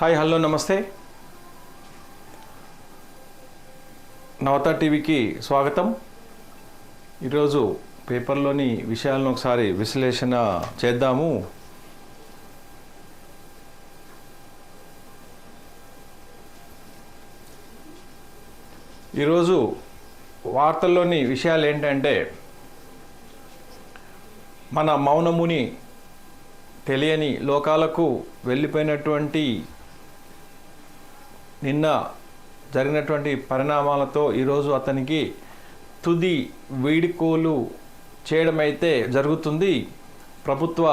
Hi hello నమస్తే. నవత టీవీకి స్వాగతం. ఈరోజు పేపర్లోని విషయాలను ఒకసారి విశ్లేషణ చేద్దాము. ఈరోజు వార్తల్లోని విషయాలు ఏంటంటే మన మౌనముని తెలియని లోకాలకు వెళ్ళిపోయినటువంటి నిన్న జరిగినటువంటి పరిణామాలతో ఈరోజు అతనికి తుది వీడుకోలు చేయడం అయితే జరుగుతుంది ప్రభుత్వ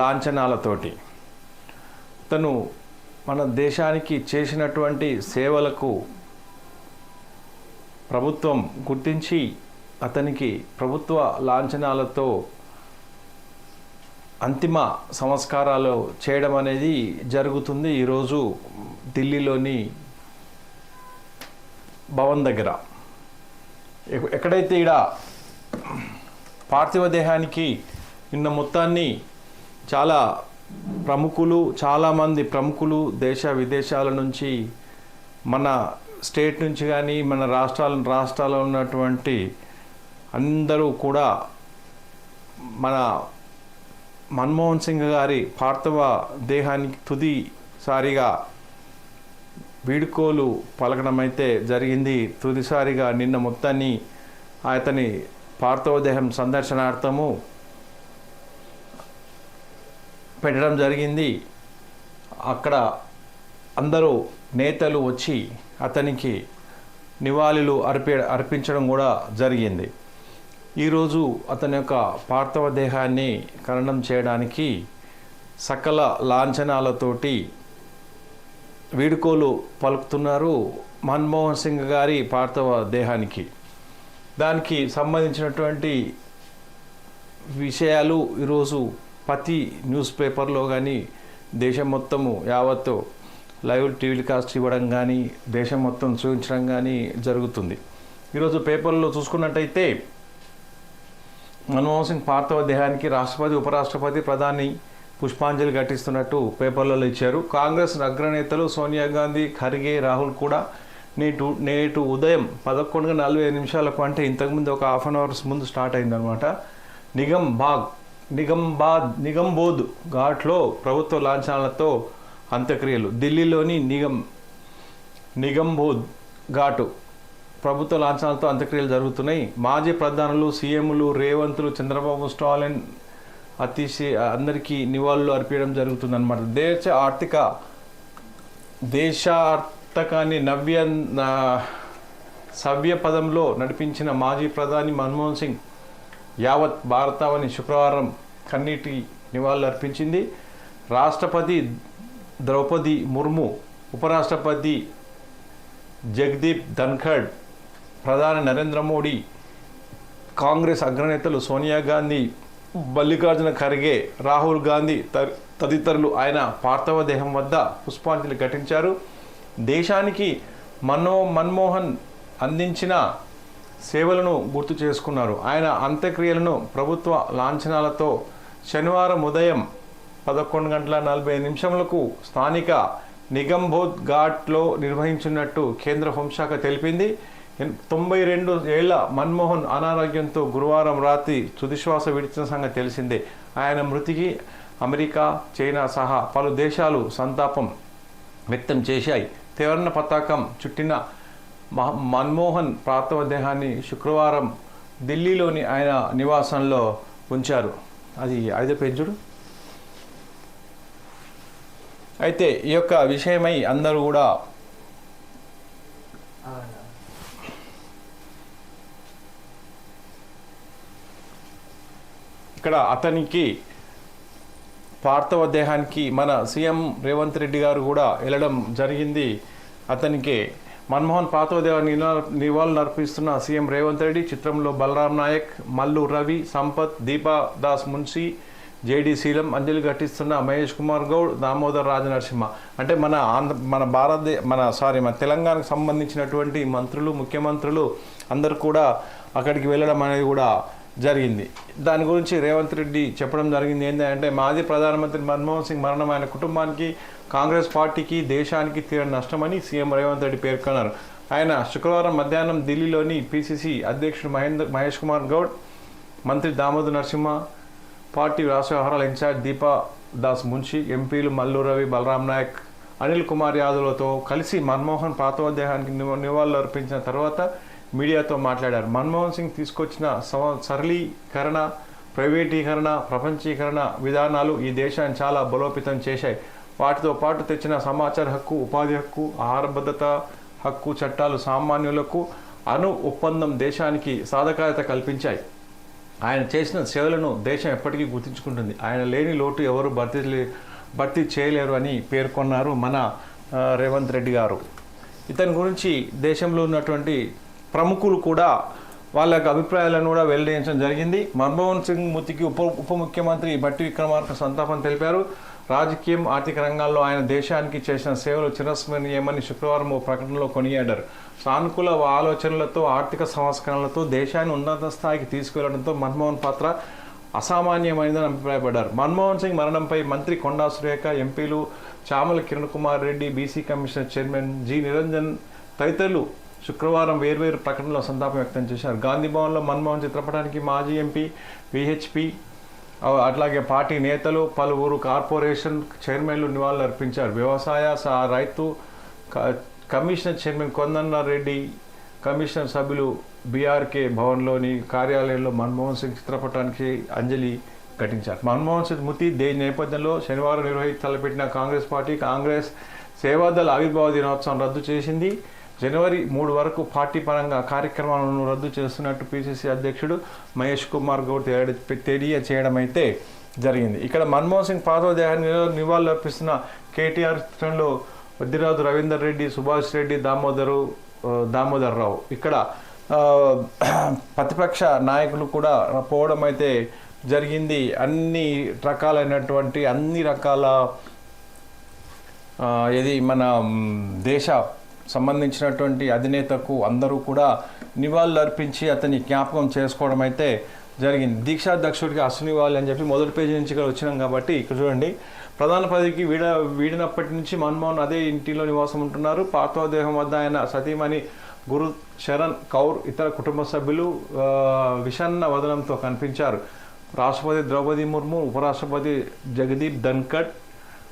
లాంఛనాలతోటి. తను మన దేశానికి చేసినటువంటి సేవలకు ప్రభుత్వం గుర్తించి అతనికి ప్రభుత్వ లాంఛనాలతో అంతిమ సంస్కారాలు చేయడం అనేది జరుగుతుంది. ఈరోజు ఢిల్లీలోని భవన్ దగ్గర. ఎక్కడైతే ఈడ పార్థివ దేహానికి నిన్న మొత్తాన్ని చాలా ప్రముఖులు చాలామంది ప్రముఖులు దేశ విదేశాల నుంచి మన స్టేట్ నుంచి కానీ మన రాష్ట్రాల రాష్ట్రాల్లో ఉన్నటువంటి అందరూ కూడా మన మన్మోహన్ సింగ్ గారి పార్థివ దేహానికి తుదిసారిగా వీడుకోలు పలకడం అయితే జరిగింది. తుదిసారిగా నిన్న మొత్తాన్ని అతని పార్థవదేహం సందర్శనార్థము పెట్టడం జరిగింది. అక్కడ అందరూ నేతలు వచ్చి అతనికి నివాళులు అర్పి అర్పించడం కూడా జరిగింది. ఈరోజు అతని యొక్క పార్థవ దేహాన్ని ఖననం చేయడానికి సకల లాంఛనాలతోటి వీడుకోలు పలుకుతున్నారు మన్మోహన్ సింగ్ గారి పార్థవ దేహానికి. దానికి సంబంధించినటువంటి విషయాలు ఈరోజు ప్రతి న్యూస్ పేపర్లో కానీ దేశం మొత్తము యావత్తు లైవ్ టెలికాస్ట్ ఇవ్వడం కానీ దేశం మొత్తం చూపించడం కానీ జరుగుతుంది. ఈరోజు పేపర్లో చూసుకున్నట్టయితే మన్మోహన్ సింగ్ పార్థవ దేహానికి రాష్ట్రపతి ఉపరాష్ట్రపతి ప్రధాని పుష్పాంజలి ఘటిస్తున్నట్టు పేపర్లలో ఇచ్చారు. కాంగ్రెస్ అగ్రనేతలు సోనియా గాంధీ ఖర్గే రాహుల్ కూడా నేటు నేటు ఉదయం పదకొండు నలభై ఐదు నిమిషాలకు అంటే ఇంతకుముందు ఒక హాఫ్ అన్ అవర్స్ ముందు స్టార్ట్ అయిందనమాట నిగమ్ బాగ్ నిగంబాద్ నిగంబోధ్ ఘాట్లో ప్రభుత్వ లాంఛనాలతో అంత్యక్రియలు. ఢిల్లీలోని నిగమ్ నిగంబోధ్ ఘాటు ప్రభుత్వ లాంఛనాలతో అంత్యక్రియలు జరుగుతున్నాయి. మాజీ ప్రధానులు సీఎంలు రేవంతులు చంద్రబాబు స్టాలిన్ అతిశి అందరికీ నివాళులు అర్పించడం జరుగుతుందన్నమాట. దేశ ఆర్థిక దేశార్థకాన్ని నవ్య సవ్య పదంలో నడిపించిన మాజీ ప్రధాని మన్మోహన్ సింగ్ యావత్ భారతావని శుక్రవారం కన్నీటి నివాళులు అర్పించింది. రాష్ట్రపతి ద్రౌపది ముర్ము ఉపరాష్ట్రపతి జగదీప్ ధన్ఖడ్ ప్రధాని నరేంద్ర మోడీ కాంగ్రెస్ అగ్రనేతలు సోనియా గాంధీ మల్లికార్జున ఖర్గే రాహుల్ గాంధీ త- తదితరులు ఆయన పార్థవ దేహం వద్ద పుష్పాంజలి ఘటించారు. దేశానికి మనో మన్మోహన్ అందించిన సేవలను గుర్తు చేసుకున్నారు. ఆయన అంత్యక్రియలను ప్రభుత్వ లాంఛనాలతో శనివారం ఉదయం పదకొండు గంటల నలభై నిమిషములకు స్థానిక నిగంబోధ్ ఘాట్లో నిర్వహించినట్టు కేంద్ర హోంశాఖ తెలిపింది. తొంభై రెండు ఏళ్ళ మన్మోహన్ అనారోగ్యంతో గురువారం రాత్రి తుదిశ్వాస విడిచిన సంగతి తెలిసిందే. ఆయన మృతికి అమెరికా చైనా సహా పలు దేశాలు సంతాపం వ్యక్తం చేశాయి. త్రివర్ణ పతాకం చుట్టిన మహ- మన్మోహన్ పార్థివ దేహాన్ని శుక్రవారం ఢిల్లీలోని ఆయన నివాసంలో ఉంచారు. అది ఐదో పెంచుడు అయితే ఈ యొక్క విషయమై అందరూ కూడా ఇక్కడ అతనికి పార్థవ దేహానికి మన సీఎం రేవంత్ రెడ్డి గారు కూడా వెళ్ళడం జరిగింది. అతనికి మన్మోహన్ పార్థివ దేహాన్ని నివాళులు అర్పిస్తున్న సీఎం రేవంత్ రెడ్డి చిత్రంలో బలరాం నాయక్ మల్లు రవి సంపత్ దీపా దాస్ మున్షి జేడీ శీలం అంజలి ఘటిస్తున్న మహేష్ కుమార్ గౌడ్ దామోదర్ రాజనరసింహ. అంటే మన ఆంధ్ర మన భారతదే మన సారీ మన తెలంగాణకు సంబంధించినటువంటి మంత్రులు ముఖ్యమంత్రులు అందరు కూడా అక్కడికి వెళ్ళడం అనేది కూడా జరిగింది. దాని గురించి రేవంత్ రెడ్డి చెప్పడం జరిగింది. ఏంటంటే మాజీ ప్రధానమంత్రి మన్మోహన్ సింగ్ మరణం ఆయన కుటుంబానికి కాంగ్రెస్ పార్టీకి దేశానికి తీరని నష్టమని సీఎం రేవంత్ రెడ్డి పేర్కొన్నారు. ఆయన శుక్రవారం మధ్యాహ్నం ఢిల్లీలోని పిసిసి అధ్యక్షుడు మహేంద్ర మహేష్ కుమార్ గౌడ్ మంత్రి దామోదర్ నరసింహ పార్టీ రాష్ట్ర వ్యవహారాల ఇన్ఛార్జ్ దీపా దాస్ మున్షి ఎంపీలు మల్లు రవి బలరాం నాయక్ అనిల్ కుమార్ యాదవ్లతో కలిసి మన్మోహన్ పాతోదేహానికి నివ- నివాళులు అర్పించిన తర్వాత మీడియాతో మాట్లాడారు. మన్మోహన్ సింగ్ తీసుకొచ్చిన సవ- సరళీకరణ ప్రైవేటీకరణ ప్రపంచీకరణ విధానాలు ఈ దేశాన్ని చాలా బలోపేతం చేశాయి. వాటితో పాటు తెచ్చిన సమాచార హక్కు ఉపాధి హక్కు ఆహార భద్రత హక్కు చట్టాలు సామాన్యులకు అను ఒప్పందం దేశానికి సాధకారత కల్పించాయి. ఆయన చేసిన సేవలను దేశం ఎప్పటికీ గుర్తుంచుకుంటుంది. ఆయన లేని లోటు ఎవరు భర్తీ భర్తీ చేయలేరు అని పేర్కొన్నారు మన రేవంత్ రెడ్డి గారు. ఇతని గురించి దేశంలో ఉన్నటువంటి ప్రముఖులు కూడా వాళ్ళ యొక్క అభిప్రాయాలను కూడా వెల్లడించడం జరిగింది. మన్మోహన్ సింగ్ మృతికి ఉప ఉప ముఖ్యమంత్రి భట్టి విక్రమార్క సంతాపం తెలిపారు. రాజకీయం ఆర్థిక రంగాల్లో ఆయన దేశానికి చేసిన సేవలు చిరస్మరణీయమని శుక్రవారం ఓ ప్రకటనలో కొనియాడారు. సానుకూల ఆలోచనలతో ఆర్థిక సంస్కరణలతో దేశాన్ని ఉన్నత స్థాయికి తీసుకువెళ్ళడంతో మన్మోహన్ పాత్ర అసామాన్యమైనదని అభిప్రాయపడ్డారు. మన్మోహన్ సింగ్ మరణంపై మంత్రి కొండా సురేఖ ఎంపీలు Chamala Kiran Kumar Reddy BC commission chairman G. Niranjan తదితరులు శుక్రవారం వేర్వేరు ప్రకటనలో సంతాపం వ్యక్తం చేశారు. గాంధీ భవన్లో మన్మోహన్ చిత్రపటానికి మాజీ ఎంపీ విహెచ్పి అట్లాగే పార్టీ నేతలు పలువురు కార్పొరేషన్ చైర్మన్లు నివాళులు అర్పించారు. వ్యవసాయ సా రైతు క- కమిషనర్ చైర్మన్ కొందన్నారెడ్డి కమిషనర్ సభ్యులు బీఆర్కే భవన్లోని కార్యాలయంలో మన్మోహన్ సింగ్ చిత్రపటానికి అంజలి ఘటించారు. మన్మోహన్ సింగ్ మృతి దేని నేపథ్యంలో శనివారం నిర్వహించి తలపెట్టిన కాంగ్రెస్ పార్టీ కాంగ్రెస్ సేవాదళ ఆవిర్భావ దినోత్సవం రద్దు చేసింది. జనవరి మూడు వరకు పార్టీ పరంగా కార్యక్రమాలను రద్దు చేస్తున్నట్టు పిసిసి అధ్యక్షుడు మహేష్ కుమార్ గౌడ్ తెలియ- తెలియచేయడం అయితే జరిగింది. ఇక్కడ మన్మోహన్ సింగ్ పాదోదేహాన్ని నివాళులర్పిస్తున్న కేటీఆర్ చిత్రంలో వద్దిరాజు రవీందర్ రెడ్డి సుభాష్ రెడ్డి దామోదరు దామోదర్ రావు. ఇక్కడ ప్రతిపక్ష నాయకులు కూడా పోవడం అయితే జరిగింది. అన్ని రకాలైనటువంటి అన్ని రకాల ఇది మన దేశ సంబంధించినటువంటి అధినేతకు అందరూ కూడా నివాళులు అర్పించి అతని జ్ఞాపకం చేసుకోవడం అయితే జరిగింది. దీక్షాధ్యక్షుడికి అసలు అని చెప్పి మొదటి పేజీ నుంచి ఇక్కడ వచ్చినాం కాబట్టి ఇక్కడ చూడండి. ప్రధాన పదవికి వీడ వీడినప్పటి నుంచి మన్మోహన్ అదే ఇంటిలో నివాసం ఉంటున్నారు. పార్థోదేహం వద్ద ఆయన సతీమణి గురు శరణ్ కౌర్ ఇతర కుటుంబ సభ్యులు విషన్న వదనంతో కనిపించారు. రాష్ట్రపతి ద్రౌపది ముర్ము ఉపరాష్ట్రపతి జగదీప్ ధన్కడ్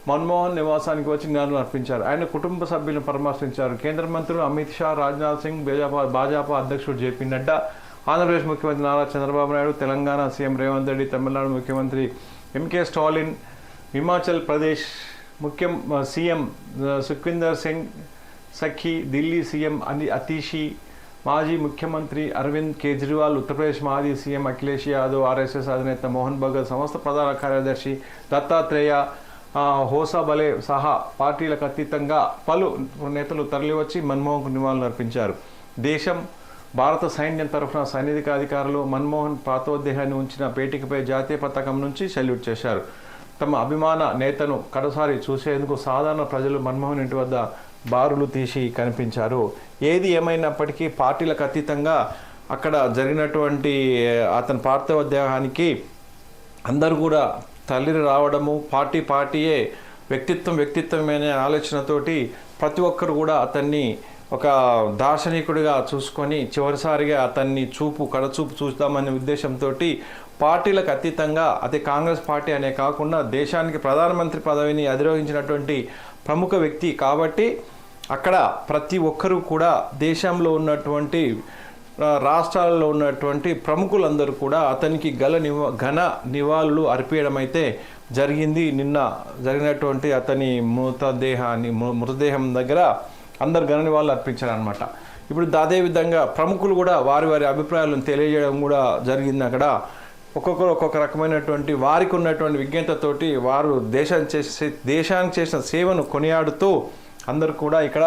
మన్మోహన్ నివాసానికి వచ్చి జ్ఞానం అర్పించారు. ఆయన కుటుంబ సభ్యులను పరామర్శించారు. కేంద్ర మంత్రులు అమిత్ షా రాజ్నాథ్ సింగ్ భాజపా భాజపా అధ్యక్షుడు జేపీ నడ్డా ఆంధ్రప్రదేశ్ ముఖ్యమంత్రి నారా చంద్రబాబు నాయుడు తెలంగాణ సీఎం రేవంత్ రెడ్డి తమిళనాడు ముఖ్యమంత్రి ఎంకే స్టాలిన్ హిమాచల్ ప్రదేశ్ ముఖ్యం సీఎం సుఖ్విందర్ సింగ్ సఖీ ఢిల్లీ సీఎం అని అతీషి మాజీ ముఖ్యమంత్రి అరవింద్ కేజ్రీవాల్ ఉత్తరప్రదేశ్ మాజీ సీఎం అఖిలేష్ యాదవ్ ఆర్ఎస్ఎస్ అధినేత మోహన్ భగత్ సంస్థ ప్రధాన కార్యదర్శి దత్తాత్రేయ హోసాబలే సహా పార్టీలకు అతీతంగా పలు నేతలు తరలివచ్చి మన్మోహన్కు నివాళులు అర్పించారు. దేశం భారత సైన్యం తరఫున సైనిక అధికారులు మన్మోహన్ పాతోదేహాన్ని ఉంచిన పేటికపై జాతీయ పతాకం నుంచి సెల్యూట్ చేశారు. తమ అభిమాన నేతను కడసారి చూసేందుకు సాధారణ ప్రజలు మన్మోహన్ ఇంటి వద్ద బారులు తీసి కనిపించారు. ఏది ఏమైనప్పటికీ పార్టీలకు అతీతంగా అక్కడ జరిగినటువంటి అతని పార్థివ దేహానికి అందరూ కూడా తల్లి రావడము పార్టీ పార్టీయే వ్యక్తిత్వం వ్యక్తిత్వమైన ఆలోచనతోటి ప్రతి ఒక్కరు కూడా అతన్ని ఒక దార్శనికుడిగా చూసుకొని చివరిసారిగా అతన్ని చూపు కడచూపు చూద్దామనే ఉద్దేశంతో పార్టీలకు అతీతంగా అది కాంగ్రెస్ పార్టీ అనే కాకుండా దేశానికి ప్రధానమంత్రి పదవిని అధిరోహించినటువంటి ప్రముఖ వ్యక్తి కాబట్టి అక్కడ ప్రతి ఒక్కరూ కూడా దేశంలో ఉన్నటువంటి రాష్ట్రాలలో ఉన్నటువంటి ప్రముఖులందరూ కూడా అతనికి గల నివా ఘన నివాళులు అర్పించడం అయితే జరిగింది. నిన్న జరిగినటువంటి అతని మృతదేహాన్ని మృతదేహం దగ్గర అందరు ఘన నివాళులు అర్పించారు అనమాట ఇప్పుడు అదేవిధంగా ప్రముఖులు కూడా వారి వారి అభిప్రాయాలను తెలియజేయడం కూడా జరిగింది అక్కడ. ఒక్కొక్కరు ఒక్కొక్క రకమైనటువంటి వారికి ఉన్నటువంటి విజ్ఞతతోటి వారు దేశాన్ని చేసే దేశానికి చేసిన సేవను కొనియాడుతూ అందరు కూడా ఇక్కడ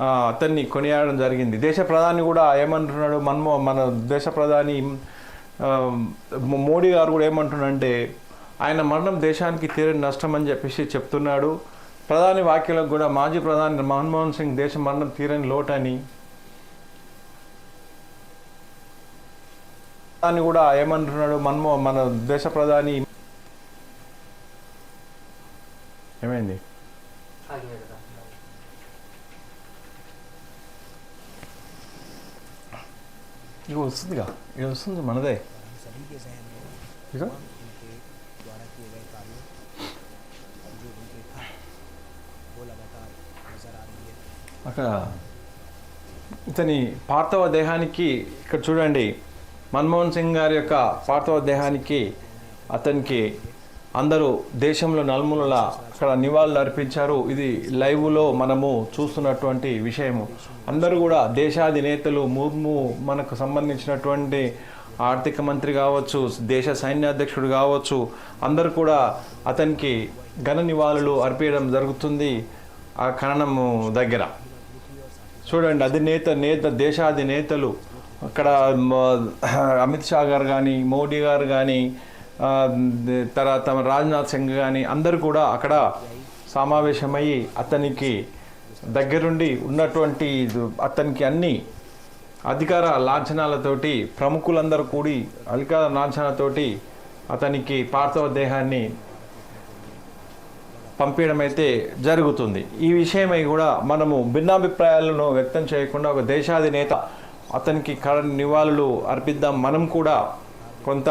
అతన్ని కొనియాడడం జరిగింది. దేశ ప్రధాని కూడా ఏమంటున్నాడు? మన్మో మన దేశ ప్రధాని మోడీ గారు కూడా ఏమంటున్నాడంటే ఆయన మరణం దేశానికి తీరని నష్టం అని చెప్పేసి చెప్తున్నాడు. ప్రధాని వాక్యాలకు కూడా మాజీ ప్రధాని మన్మోహన్ సింగ్ దేశ మరణం తీరని లోటని దాన్ని కూడా ఏమంటున్నాడు. మన్మో మన దేశ ప్రధాని ఏమైంది? ఇక వస్తుందిగా ఇక వస్తుంది మనదే ఇక అక్కడ ఇతని పార్థవ దేహానికి ఇక్కడ చూడండి. మన్మోహన్ సింగ్ గారి యొక్క పార్థవ దేహానికి అతనికి అందరూ దేశంలో నలుమూలల అక్కడ నివాళులు అర్పించారు ఇది లైవ్లో మనము చూస్తున్నటువంటి విషయము. అందరూ కూడా దేశాధినేతలు ముర్ము మనకు సంబంధించినటువంటి ఆర్థిక మంత్రి కావచ్చు దేశ సైన్యాధ్యక్షుడు కావచ్చు అందరూ కూడా అతనికి ఘన నివాళులు అర్పించడం జరుగుతుంది ఆ ఖననము దగ్గర. చూడండి అధినేత నేత దేశాధినేతలు అక్కడ అమిత్ షా గారు కానీ మోడీ గారు కానీ తర్వాత రాజ్నాథ్ సింగ్ కానీ అందరూ కూడా అక్కడ సమావేశమయ్యి అతనికి దగ్గరుండి ఉన్నటువంటి అతనికి అన్ని అధికార లాంఛనాలతోటి ప్రముఖులందరూ కూడి అధికార లాంఛనాలతోటి అతనికి పార్థవ దేహాన్ని పంపించడం అయితే జరుగుతుంది. ఈ విషయమై కూడా మనము భిన్నాభిప్రాయాలను వ్యక్తం చేయకుండా ఒక దేశాధినేత అతనికి కర నివాళులు అర్పిద్దాం మనం కూడా కొంత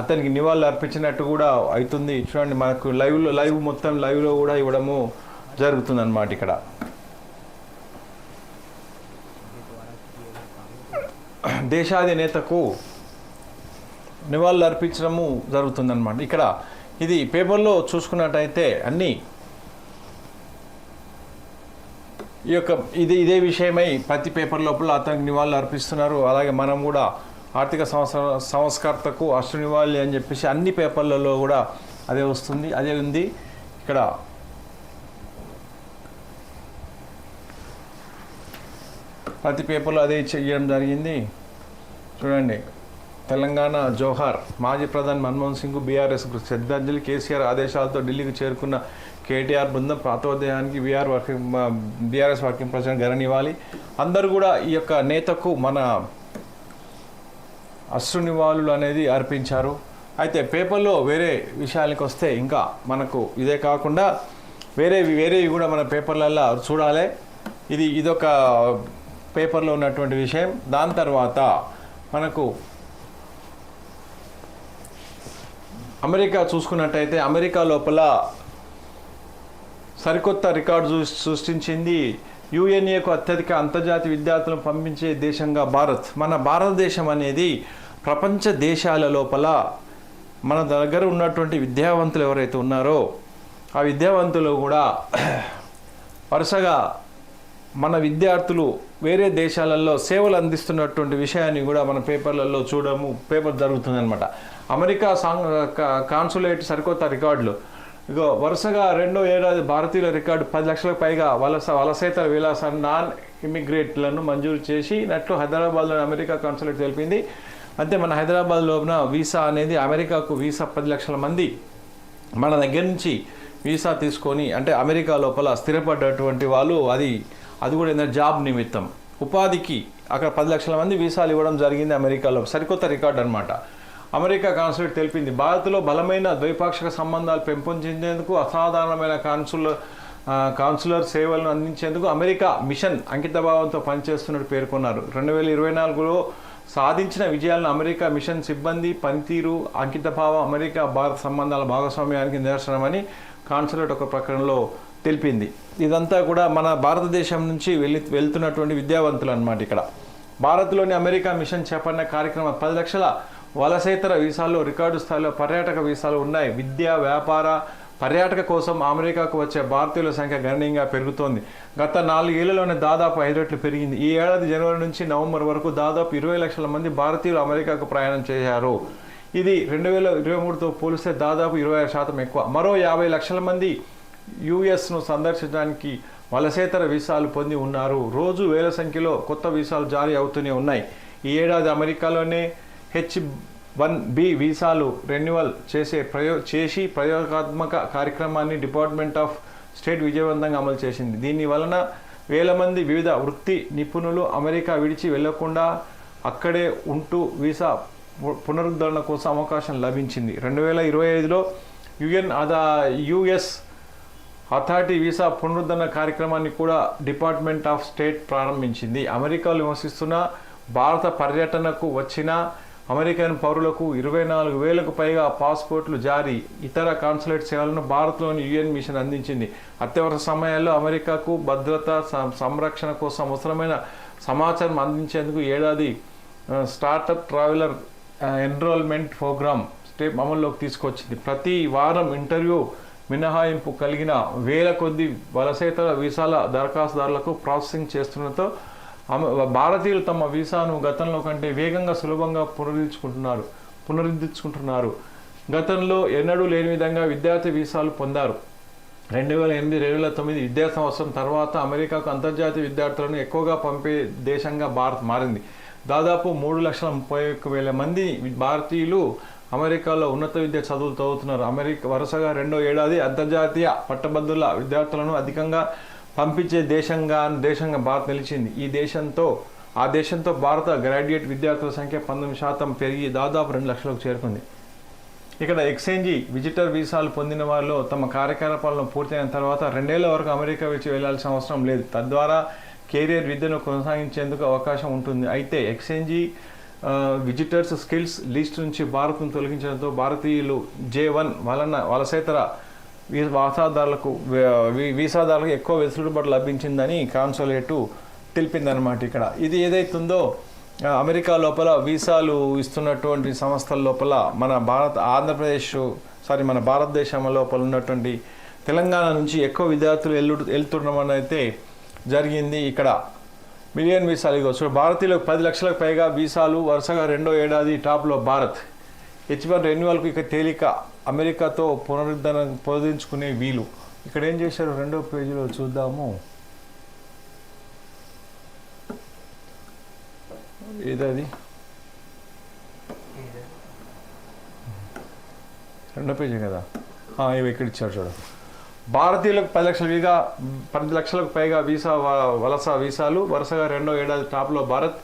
అతనికి నివాళులు అర్పించినట్టు కూడా అవుతుంది. చూడండి మనకు లైవ్లో లైవ్ మొత్తం లైవ్లో కూడా ఇవ్వడము జరుగుతుంది అనమాట ఇక్కడ దేశాధినేతకు నివాళులు అర్పించడము జరుగుతుంది అనమాట ఇక్కడ ఇది పేపర్లో చూసుకున్నట్టయితే అన్నీ ఈ యొక్క ఇది ఇదే విషయమై ప్రతి పేపర్ లోపల అతనికి నివాళులు అర్పిస్తున్నారు. అలాగే మనం కూడా ఆర్థిక సంవత్సర సంస్కర్తకు అష్ట అని చెప్పేసి అన్ని పేపర్లలో కూడా అదే వస్తుంది అదే ఉంది. ఇక్కడ ప్రతి పేపర్లో అదే చేయడం జరిగింది. చూడండి తెలంగాణ జోహార్ మాజీ ప్రధాని మన్మోహన్ సింగ్ బీఆర్ఎస్కు శ్రద్ధాంజలి. కేసీఆర్ ఆదేశాలతో ఢిల్లీకి చేరుకున్న కేటీఆర్ బృందం ప్రాతోదయానికి BR working BRS working president గరణ్ అందరూ కూడా ఈ యొక్క నేతకు మన అశ్రు నివాళులు అనేది అర్పించారు. అయితే పేపర్లో వేరే విషయాలకు వస్తే ఇంకా మనకు ఇదే కాకుండా వేరే వేరేవి కూడా మన పేపర్లలో చూడాలి. ఇది ఇదొక పేపర్లో ఉన్నటువంటి విషయం. దాని తర్వాత మనకు అమెరికా చూసుకున్నట్టయితే అమెరికా లోపల సరికొత్త రికార్డు సృష్టించింది. యుఎన్ఏకు అత్యధిక అంతర్జాతీయ విద్యార్థులను పంపించే దేశంగా భారత్. మన భారతదేశం అనేది ప్రపంచ దేశాల లోపల మన దగ్గర ఉన్నటువంటి విద్యావంతులు ఎవరైతే ఉన్నారో ఆ విద్యావంతులు కూడా వరుసగా మన విద్యార్థులు వేరే దేశాలలో సేవలు అందిస్తున్నటువంటి విషయాన్ని కూడా మన పేపర్లలో చూడము పేపర్ జరుగుతుందనమాట అమెరికా సాంగ్ కాన్సులేట్ సరికొత్త రికార్డులు. ఇగో వరుసగా రెండో ఏడాది భారతీయుల రికార్డు పది లక్షలకు పైగా వలస వలసేతర విలాస నాన్ ఇమిగ్రేట్లను మంజూరు చేసినట్లు హైదరాబాద్లోని అమెరికా కాన్సులేట్ తెలిపింది. అంటే మన హైదరాబాద్ లోపల వీసా అనేది అమెరికాకు వీసా పది లక్షల మంది మన దగ్గర నుంచి వీసా తీసుకొని అంటే అమెరికా లోపల స్థిరపడ్డటువంటి వాళ్ళు అది అది కూడా ఏంటంటే జాబ్ నిమిత్తం. ఉపాధికి అక్కడ పది లక్షల మంది వీసాలు ఇవ్వడం జరిగింది అమెరికాలో సరికొత్త రికార్డ్ అనమాట అమెరికా కాన్సులేట్ తెలిపింది. భారత్లో బలమైన ద్వైపాక్షిక సంబంధాలు పెంపొందించేందుకు అసాధారణమైన కాన్సులర్ కాన్సులర్ సేవలను అందించేందుకు అమెరికా మిషన్ అంకితభావంతో పనిచేస్తున్నట్టు పేర్కొన్నారు. రెండు వేల ఇరవై నాలుగులో సాధించిన విజయాలను అమెరికా మిషన్ సిబ్బంది పనితీరు అంకితభావం అమెరికా భారత సంబంధాల భాగస్వామ్యానికి నిదర్శనమని కాన్సులేట్ ఒక ప్రకటనలో తెలిపింది. ఇదంతా కూడా మన భారతదేశం నుంచి వెళ్ళి వెళ్తున్నటువంటి విద్యావంతులు అనమాట ఇక్కడ. భారత్లోని అమెరికా మిషన్ చేపట్టిన కార్యక్రమం పది లక్షల వలసేతర వీసాల్లో రికార్డు స్థాయిలో పర్యాటక వీసాలు ఉన్నాయి. విద్య వ్యాపార పర్యాటక కోసం అమెరికాకు వచ్చే భారతీయుల సంఖ్య గణనీయంగా పెరుగుతోంది. గత నాలుగేళ్ళలోనే దాదాపు ఐదు రెట్లు పెరిగింది. ఈ ఏడాది జనవరి నుంచి నవంబర్ వరకు దాదాపు ఇరవై లక్షల మంది భారతీయులు అమెరికాకు ప్రయాణం చేశారు. ఇది రెండు వేల ఇరవై మూడుతో పోలిస్తే దాదాపు ఇరవై ఆరు శాతం ఎక్కువ. మరో యాభై లక్షల మంది యుఎస్ను సందర్శించడానికి వలసేతర వీసాలు పొంది ఉన్నారు. రోజు వేల సంఖ్యలో కొత్త వీసాలు జారీ అవుతూనే ఉన్నాయి. ఈ ఏడాది అమెరికాలోనే హెచ్ వన్ బి వీసాలు రెన్యువల్ చేసే ప్రయో చేసి ప్రయోగాత్మక కార్యక్రమాన్ని డిపార్ట్మెంట్ ఆఫ్ స్టేట్ విజయవంతంగా అమలు చేసింది. దీని వలన వేల మంది వివిధ వృత్తి నిపుణులు అమెరికా విడిచి వెళ్ళకుండా అక్కడే ఉంటూ వీసా పునరుద్ధరణ కోసం అవకాశం లభించింది. రెండు వేల ఇరవై ఐదులో యుఎన్ అదా యుఎస్ అథారిటీ వీసా పునరుద్ధరణ కార్యక్రమాన్ని కూడా డిపార్ట్మెంట్ ఆఫ్ స్టేట్ ప్రారంభించింది. అమెరికాలో నివసిస్తున్న భారత పర్యటనకు వచ్చిన అమెరికన్ పౌరులకు ఇరవై నాలుగు వేలకు పైగా పాస్పోర్ట్లు జారీ. ఇతర కాన్సులేట్ సేవలను భారత్లోని యుఎన్ మిషన్ అందించింది. అత్యవసర సమయాల్లో అమెరికాకు భద్రత సం- సంరక్షణ కోసం అవసరమైన సమాచారం అందించేందుకు ఏడాది startup traveller enrolment programme step అమల్లోకి తీసుకొచ్చింది. ప్రతి వారం ఇంటర్వ్యూ మినహాయింపు కలిగిన వేల కొద్ది వలసేతర వీసాల దరఖాస్తుదారులకు ప్రాసెసింగ్ చేస్తుండటంతో భారతీయులు తమ వీసాను గతంలో కంటే వేగంగా సులభంగా పునరుద్ధరించుకుంటున్నారు పునరుద్ధరించుకుంటున్నారు. గతంలో ఎన్నడూ లేని విధంగా విద్యార్థి వీసాలు పొందారు. రెండు వేల ఎనిమిది రెండు వేల తొమ్మిది విద్యా సంవత్సరం తర్వాత అమెరికాకు అంతర్జాతీయ విద్యార్థులను ఎక్కువగా పంపే దేశంగా భారత్ మారింది. దాదాపు మూడు లక్షల ముప్పై ఒక్క వేల మంది భారతీయులు అమెరికాలో ఉన్నత విద్య చదువులు చదువుతున్నారు. అమెరికా వరుసగా రెండో ఏడాది అంతర్జాతీయ పట్టభద్రుల విద్యార్థులను అధికంగా పంపించే దేశంగా దేశంగా భారత్ నిలిచింది. ఈ దేశంతో ఆ దేశంతో భారత గ్రాడ్యుయేట్ విద్యార్థుల సంఖ్య పంతొమ్మిది శాతం పెరిగి దాదాపు రెండు లక్షలకు చేరుకుంది. ఇక్కడ ఎక్స్చేంజి విజిటర్ వీసాలు పొందిన వారిలో తమ కార్యకలాపాలను పూర్తయిన తర్వాత రెండేళ్ళ వరకు అమెరికా వచ్చి వెళ్ళాల్సిన అవసరం లేదు. తద్వారా కెరియర్ విద్యను కొనసాగించేందుకు అవకాశం ఉంటుంది. అయితే ఎక్స్చేంజి విజిటర్స్ స్కిల్స్ లిస్ట్ నుంచి భారత్ను తొలగించడంతో భారతీయులు జే వన్ వలన వలసేతర వాసాదారులకు వీసాదారులకు ఎక్కువ వెసులుబాటు లభించిందని కాన్సులేటు తెలిపిందనమాట ఇక్కడ. ఇది ఏదైతుందో అమెరికా లోపల వీసాలు ఇస్తున్నటువంటి సంస్థల లోపల మన భారత ఆంధ్రప్రదేశ్ సారీ మన భారతదేశం లోపల ఉన్నటువంటి తెలంగాణ నుంచి ఎక్కువ విద్యార్థులు వెళ్ళు వెళ్తుండమని అయితే జరిగింది ఇక్కడ. మిలియన్ వీసాలు ఇగో చూడు భారతీయులకు పది లక్షలకు పైగా వీసాలు వరుసగా రెండో ఏడాది టాప్లో భారత్. హెచ్ వన్ రెన్యువల్కు ఇక తేలిక. అమెరికాతో పునరుద్ధరణ పునరుద్ధరించుకునే వీలు. ఇక్కడ ఏం చేశారు? రెండో పేజీలో చూద్దాము. ఏదది? రెండో పేజీ కదా? ఇవి ఇక్కడ ఇచ్చారు చూడు. భారతీయులకు పది లక్షల వీగా పది లక్షలకు పైగా వీసా వ- వలస వీసాలు. వరుసగా రెండో ఏడాది టాప్లో భారత్.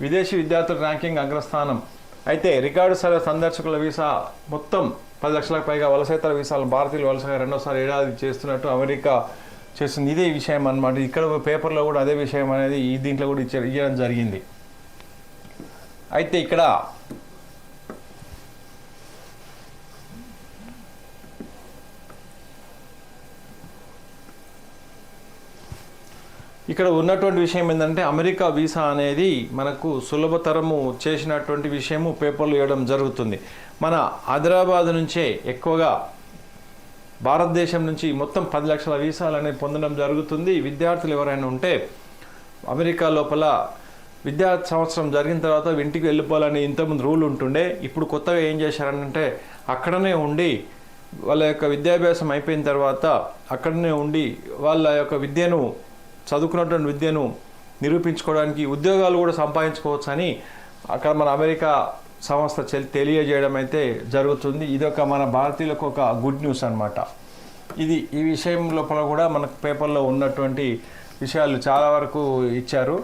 విదేశీ విద్యార్థుల ర్యాంకింగ్ అగ్రస్థానం. అయితే రికార్డు సర సందర్శకుల వీసా మొత్తం పది లక్షలకు పైగా వలసేతర వీసాలు భారతీయులు వలసగా రెండోసారి ఏడాది చేస్తున్నట్టు అమెరికా చేస్తుంది. ఇదే విషయం అన్నమాట. ఇక్కడ పేపర్లో కూడా అదే విషయం అనేది ఈ దీంట్లో కూడా ఇచ్చే ఇవ్వడం జరిగింది. అయితే ఇక్కడ ఇక్కడ ఉన్నటువంటి విషయం ఏంటంటే అమెరికా వీసా అనేది మనకు సులభతరము చేసినటువంటి విషయము పేపర్లు ఇవ్వడం జరుగుతుంది. మన హైదరాబాద్ నుంచే ఎక్కువగా భారతదేశం నుంచి మొత్తం పది లక్షల వీసాలు అనేవి పొందడం జరుగుతుంది. విద్యార్థులు ఎవరైనా ఉంటే అమెరికా లోపల విద్యా సంవత్సరం జరిగిన తర్వాత ఇంటికి వెళ్ళిపోవాలని ఇంతకుముందు రూల్ ఉంటుండే. ఇప్పుడు కొత్తగా ఏం చేశారంటే అక్కడనే ఉండి వాళ్ళ యొక్క విద్యాభ్యాసం అయిపోయిన తర్వాత అక్కడనే ఉండి వాళ్ళ యొక్క విద్యను చదువుకున్నటువంటి విద్యను నిరూపించుకోవడానికి ఉద్యోగాలు కూడా సంపాదించుకోవచ్చు అని అక్కడ మన అమెరికా సంస్థ తెలియజేయడం అయితే జరుగుతుంది. ఇది ఒక మన భారతీయులకు ఒక గుడ్ న్యూస్ అన్నమాట. ఇది ఈ విషయం లోపల కూడా మనకు పేపర్లో ఉన్నటువంటి విషయాలు చాలా వరకు ఇచ్చారు?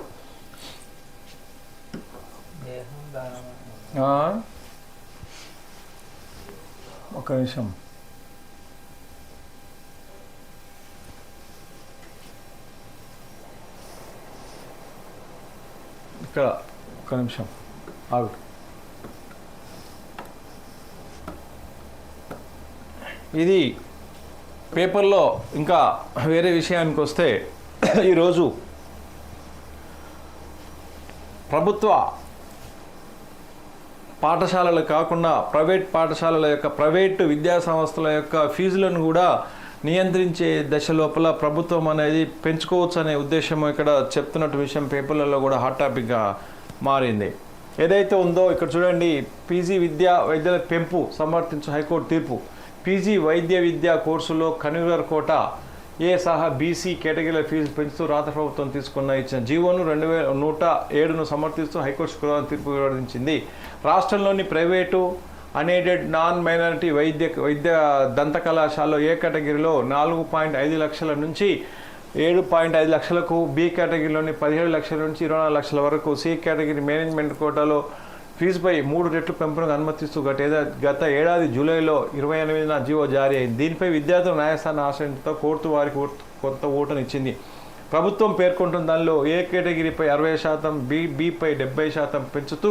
ఒక నిమిషం. ఇక్కడ ఒక నిమిషం. ఆగు. ఇది పేపర్లో ఇంకా వేరే విషయానికి వస్తే ఈరోజు ప్రభుత్వ పాఠశాలలు కాకుండా ప్రైవేట్ పాఠశాలల యొక్క ప్రైవేట్ విద్యా సంస్థల యొక్క ఫీజులను కూడా నియంత్రించే దశ లోపల ప్రభుత్వం అనేది పెంచుకోవచ్చు అనే ఉద్దేశం ఇక్కడ చెప్తున్నట్టు విషయం పేపర్లలో కూడా హాట్ టాపిక్గా మారింది. ఏదైతే ఉందో ఇక్కడ చూడండి పీజీ విద్యా వైద్యుల పెంపు సమర్థించు హైకోర్టు తీర్పు. పీజీ వైద్య విద్యా కోర్సులో కన్వీనర్ కోట ఏ సహా బీసీ కేటగిరీల ఫీజు పెంచుతూ రాష్ట్ర ప్రభుత్వం తీసుకున్న ఇచ్చిన జీవోను రెండు వేల నూట ఏడును సమర్థిస్తూ హైకోర్టు శుక్రవారం తీర్పు వెలువరించింది రాష్ట్రంలోని ప్రైవేటు అన్ఎయిడెడ్ నాన్ మైనారిటీ వైద్య వైద్య దంత కళాశాలలో ఏ కేటగిరీలో నాలుగు పాయింట్ ఐదు లక్షల నుంచి ఏడు పాయింట్ ఐదు లక్షలకు బి కేటగిరీలోని పదిహేడు లక్షల నుంచి ఇరవై నాలుగు లక్షల వరకు సి కేటగిరీ మేనేజ్మెంట్ కోటాలో ఫీజుపై మూడు రెట్లు పెంపునకు అనుమతిస్తూ గత గత ఏడాది జూలైలో ఇరవై ఎనిమిదిన జీవో జారీ అయింది. దీనిపై విద్యార్థుల న్యాయస్థానం ఆశ్రయంతో కోర్టు వారికి కొంత కొత్త ఓటునిచ్చింది. ప్రభుత్వం పేర్కొంటున్న దానిలో ఏ కేటగిరీపై అరవై శాతం బి బిపై డెబ్బై శాతం పెంచుతూ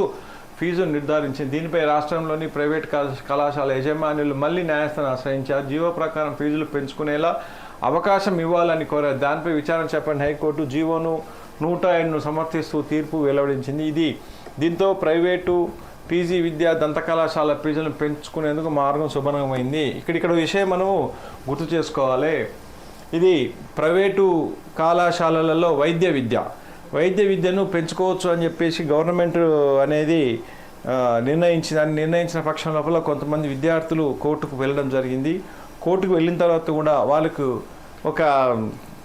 ఫీజును నిర్ధారించింది. దీనిపై రాష్ట్రంలోని ప్రైవేట్ కళా- కళాశాల యజమానులు మళ్ళీ న్యాయస్థానం ఆశ్రయించారు. జీవో ప్రకారం ఫీజులు పెంచుకునేలా అవకాశం ఇవ్వాలని కోరారు. దానిపై విచారణ చెప్పండి హైకోర్టు జీవోను నూట ఏడును సమర్థిస్తూ తీర్పు వెలువడించింది ఇది దీంతో ప్రైవేటు పీజీ విద్యా దంత కళాశాల ఫీజులను పెంచుకునేందుకు మార్గం శుభనమైంది ఇక్కడ ఇక్కడ విషయం మనము గుర్తు చేసుకోవాలి. ఇది ప్రైవేటు కళాశాలలలో వైద్య విద్య. వైద్య విద్యను పెంచుకోవచ్చు అని చెప్పేసి గవర్నమెంట్ అనేది నిర్ణయించిన నిర్ణయించిన పక్షం లోపల కొంతమంది విద్యార్థులు కోర్టుకు వెళ్ళడం జరిగింది. కోర్టుకు వెళ్ళిన తర్వాత కూడా వాళ్ళకు ఒక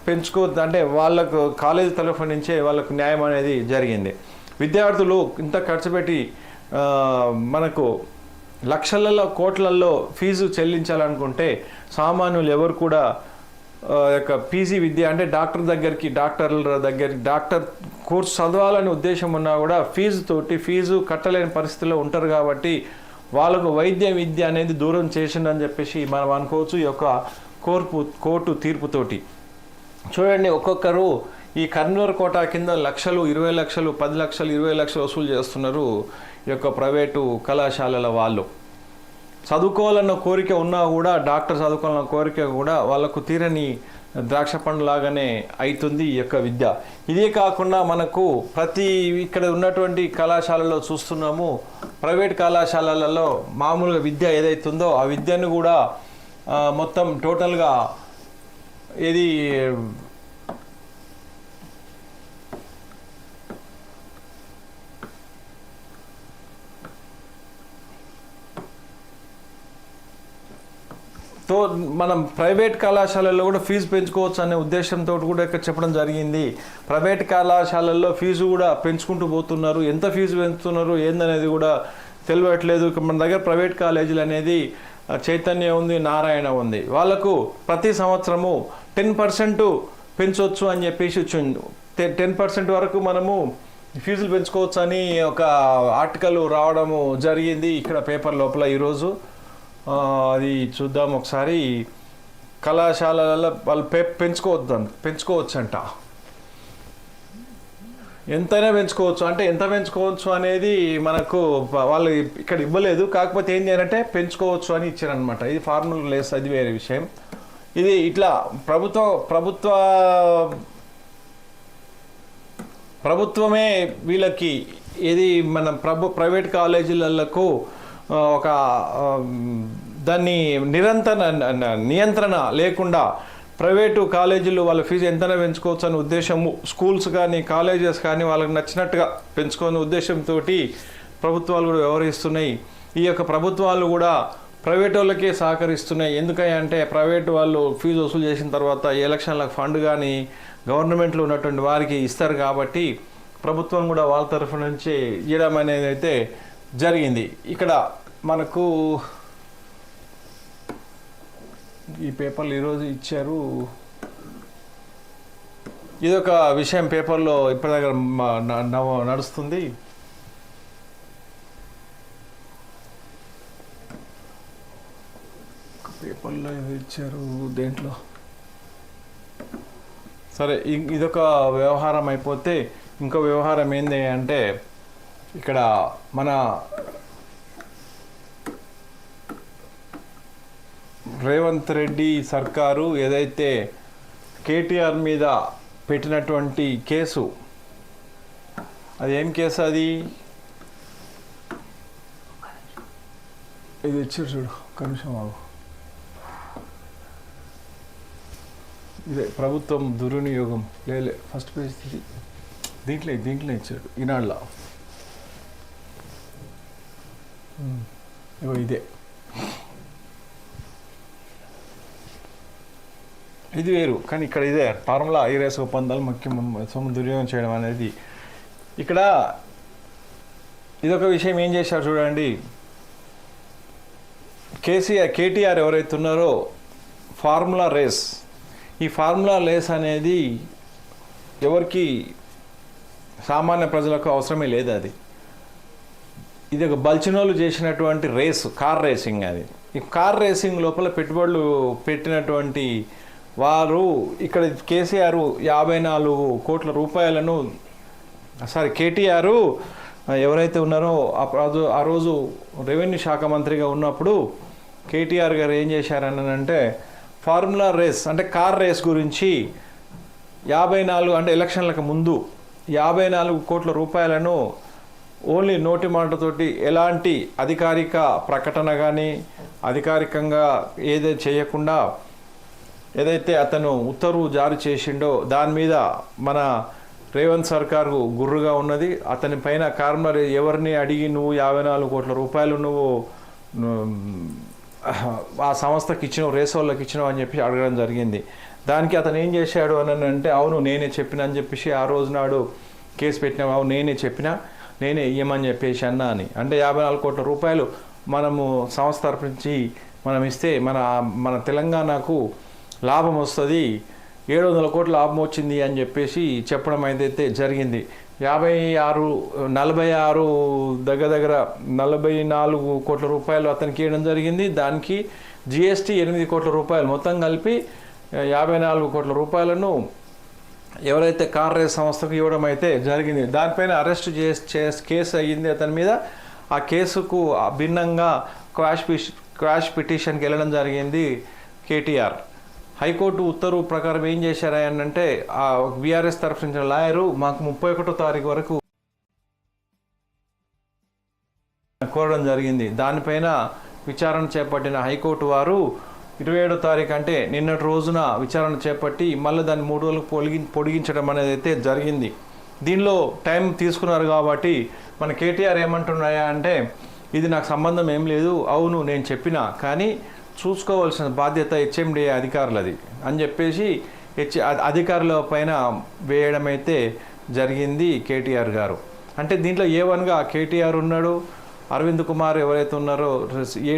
పెంచుకో అంటే వాళ్ళకు కాలేజీ తరఫు నుంచే వాళ్ళకు న్యాయం అనేది జరిగింది. విద్యార్థులు ఇంత ఖర్చు పెట్టి మనకు లక్షలలో కోట్లలో ఫీజు చెల్లించాలనుకుంటే సామాన్యులు ఎవరు కూడా యొక్క పీజీ విద్య అంటే డాక్టర్ దగ్గరికి డాక్టర్ల దగ్గరికి డాక్టర్ కోర్సు చదవాలని ఉద్దేశం ఉన్నా కూడా ఫీజు తోటి ఫీజు కట్టలేని పరిస్థితిలో ఉంటారు కాబట్టి వాళ్ళకు వైద్య విద్య అనేది దూరం చేసిండని చెప్పేసి మనం అనుకోవచ్చు ఈ యొక్క కోర్పు కోర్టు తీర్పుతోటి. చూడండి ఒక్కొక్కరు ఈ కన్వర్ కోటా కింద లక్షలు ఇరవై లక్షలు పది లక్షలు ఇరవై లక్షలు వసూలు చేస్తున్నారు ఈ యొక్క ప్రైవేటు కళాశాలల వాళ్ళు. చదువుకోవాలన్న కోరిక ఉన్నా కూడా డాక్టర్ చదువుకోవాలన్న కోరిక కూడా వాళ్ళకు తీరని ద్రాక్ష పండులాగానే అవుతుంది ఈ యొక్క విద్య. ఇదే కాకుండా మనకు ప్రతి ఇక్కడ ఉన్నటువంటి కళాశాలలో చూస్తున్నాము ప్రైవేట్ కళాశాలలలో మామూలుగా విద్య ఏదైతుందో ఆ విద్యను కూడా మొత్తం టోటల్గా ఏది తో మనం ప్రైవేట్ కళాశాలల్లో కూడా ఫీజు పెంచుకోవచ్చు అనే ఉద్దేశంతో కూడా ఇక్కడ చెప్పడం జరిగింది. ప్రైవేట్ కళాశాలల్లో ఫీజు కూడా పెంచుకుంటూ పోతున్నారు. ఎంత ఫీజు పెంచుతున్నారు ఏందనేది కూడా తెలియట్లేదు. మన దగ్గర ప్రైవేట్ కాలేజీలు అనేది చైతన్య ఉంది నారాయణ ఉంది. వాళ్ళకు ప్రతి సంవత్సరము టెన్ పర్సెంట్ పెంచవచ్చు అని చెప్పేసి వచ్చింది. టెన్ పర్సెంట్ వరకు మనము ఫీజులు పెంచుకోవచ్చు అని ఒక ఆర్టికల్ రావడము జరిగింది ఇక్కడ పేపర్ లోపల ఈరోజు. అది చూద్దాం ఒకసారి. కళాశాలలలో వాళ్ళు పె పెంచుకోవద్దు పెంచుకోవచ్చు అంట ఎంతైనా పెంచుకోవచ్చు. అంటే ఎంత పెంచుకోవచ్చు అనేది మనకు వాళ్ళు ఇక్కడ ఇవ్వలేదు. కాకపోతే ఏం చేయాలంటే పెంచుకోవచ్చు అని ఇచ్చారనమాట ఇది ఫార్ములా లేస్ అది వేరే విషయం. ఇది ఇట్లా ప్రభుత్వ ప్రభుత్వ ప్రభుత్వమే వీళ్ళకి ఇది మన ప్రభు ప్రైవేట్ కాలేజీలకు ఒక దాన్ని నిరంతర నియంత్రణ లేకుండా ప్రైవేటు కాలేజీలు వాళ్ళ ఫీజు ఎంతైనా పెంచుకోవచ్చు అనే ఉద్దేశము స్కూల్స్ కానీ కాలేజెస్ కానీ వాళ్ళకి నచ్చినట్టుగా పెంచుకునే ఉద్దేశంతో ప్రభుత్వాలు కూడా వ్యవహరిస్తున్నాయి. ఈ యొక్క ప్రభుత్వాలు కూడా ప్రైవేట్ వాళ్ళకే సహకరిస్తున్నాయి. ఎందుకంటే అంటే ప్రైవేట్ వాళ్ళు ఫీజు వసూలు చేసిన తర్వాత ఎలక్షన్లకు ఫండ్ కానీ గవర్నమెంట్లో ఉన్నటువంటి వారికి ఇస్తారు కాబట్టి ప్రభుత్వం కూడా వాళ్ళ తరఫు నుంచి ఇవ్వడం అనేది అయితే జరిగింది. ఇక్కడ మనకు ఈ పేపర్లు ఈరోజు ఇచ్చారు. ఇదొక విషయం పేపర్లో ఇప్పటిదాకా దగ్గర నవ- నడుస్తుంది. పేపర్లో ఏదో ఇచ్చారు దేంట్లో? సరే ఇదొక వ్యవహారం అయిపోతే ఇంకో వ్యవహారం ఏంది అంటే ఇక్కడ మన రేవంత్ రెడ్డి సర్కారు ఏదైతే కేటీఆర్ మీద పెట్టినటువంటి కేసు అది ఏం కేసు అది? ఇది ఇచ్చారు చూడు ఒక్క బాబు ఇదే ప్రభుత్వం దుర్వినియోగం. లేలే ఫస్ట్ పేజ్ దీంట్లో దీంట్లో ఇచ్చాడు ఈనాడులో ఇగో ఇదే ఇది వేరు కానీ ఇక్కడ ఇదే ఫార్ములా ఐరస్ ఒప్పందాలు ముఖ్యం సొమ్ము దుర్యోగం చేయడం అనేది. ఇక్కడ ఇదొక విషయం ఏం చేశారు చూడండి. కేసీఆర్ కేటీఆర్ ఎవరైతే ఉన్నారో ఫార్ములా రేస్. ఈ ఫార్ములా రేస్ అనేది ఎవరికి సామాన్య ప్రజలకు అవసరమే లేదు అది ఇది ఒక బల్చినోళ్ళు చేసినటువంటి రేస్ కార్ రేసింగ్ అది. ఈ కార్ రేసింగ్ లోపల పెట్టుబడులు పెట్టినటువంటి వారు ఇక్కడ కేసీఆర్ యాభై నాలుగు కోట్ల రూపాయలను సారీ కేటీఆర్ ఎవరైతే ఉన్నారో ఆ రోజు ఆ రోజు రెవెన్యూ శాఖ మంత్రిగా ఉన్నప్పుడు కేటీఆర్ గారు ఏం చేశారని అంటే ఫార్ములా రేస్ అంటే కార్ రేస్ గురించి యాభై నాలుగు అంటే ఎలక్షన్లకు ముందు యాభై నాలుగు కోట్ల రూపాయలను ఓన్లీ నోటి మాటతోటి ఎలాంటి అధికారిక ప్రకటన కానీ అధికారికంగా ఏదైతే చేయకుండా ఏదైతే అతను ఉత్తర్వు జారీ చేసిండో దాని మీద మన రేవంత్ సర్కారు గుర్రుగా ఉన్నది. అతని పైన కార్మర్ ఎవరిని అడిగి నువ్వు యాభై నాలుగు కోట్ల రూపాయలు నువ్వు ఆ సంస్థకి ఇచ్చినావు రేసోళ్ళకి ఇచ్చినావు అని చెప్పి అడగడం జరిగింది. దానికి అతను ఏం చేశాడు అని అంటే అవును నేనే చెప్పిన అని చెప్పేసి ఆ రోజు నాడు కేసు పెట్టినావు అవును నేనే చెప్పిన. నేనే ఇయ్యమని చెప్పేసి అన్నా అని అంటే యాభై నాలుగు కోట్ల రూపాయలు మనము సంస్థ తరపు మనం ఇస్తే మన మన తెలంగాణకు లాభం వస్తుంది. ఏడు వందల కోట్ల లాభం వచ్చింది అని చెప్పేసి చెప్పడం అయితే జరిగింది. యాభై ఆరు నలభై ఆరు దగ్గర దగ్గర నలభై నాలుగు కోట్ల రూపాయలు అతనికి ఇవ్వడం జరిగింది. దానికి జిఎస్టీ ఎనిమిది కోట్ల రూపాయలు మొత్తం కలిపి యాభై నాలుగు కోట్ల రూపాయలను ఎవరైతే కార్ రేస్ సంస్థకు ఇవ్వడం అయితే జరిగింది దానిపైన అరెస్ట్ చేసి కేసు అయ్యింది అతని మీద. ఆ కేసుకు భిన్నంగా క్వాష్ పిష్ క్వాష్ పిటిషన్కి వెళ్ళడం జరిగింది కేటీఆర్. హైకోర్టు ఉత్తర్వు ప్రకారం ఏం చేశారా అంటే ఆ బీఆర్ఎస్ తరఫు నుంచి లాయరు మాకు ముప్పై ఒకటో తారీఖు వరకు కోరడం జరిగింది. దానిపైన విచారణ చేపట్టిన హైకోర్టు వారు ఇరవై ఏడో తారీఖు అంటే నిన్నటి రోజున విచారణ చేపట్టి మళ్ళీ దాన్ని మూడు రోజులకు పొడిగి పొడిగించడం అనేది అయితే జరిగింది. దీనిలో టైం తీసుకున్నారు కాబట్టి మన కేటీఆర్ ఏమంటున్నాయా అంటే ఇది నాకు సంబంధం ఏం లేదు అవును నేను చెప్పిన కానీ చూసుకోవాల్సిన బాధ్యత హెచ్ఎండిఏ అధికారులది అని చెప్పేసి హెచ్ అధికారుల పైన వేయడం అయితే జరిగింది కేటీఆర్ గారు. అంటే దీంట్లో ఏ వన్గా కేటీఆర్ ఉన్నాడు అరవింద్ కుమార్ ఎవరైతే ఉన్నారో ఏ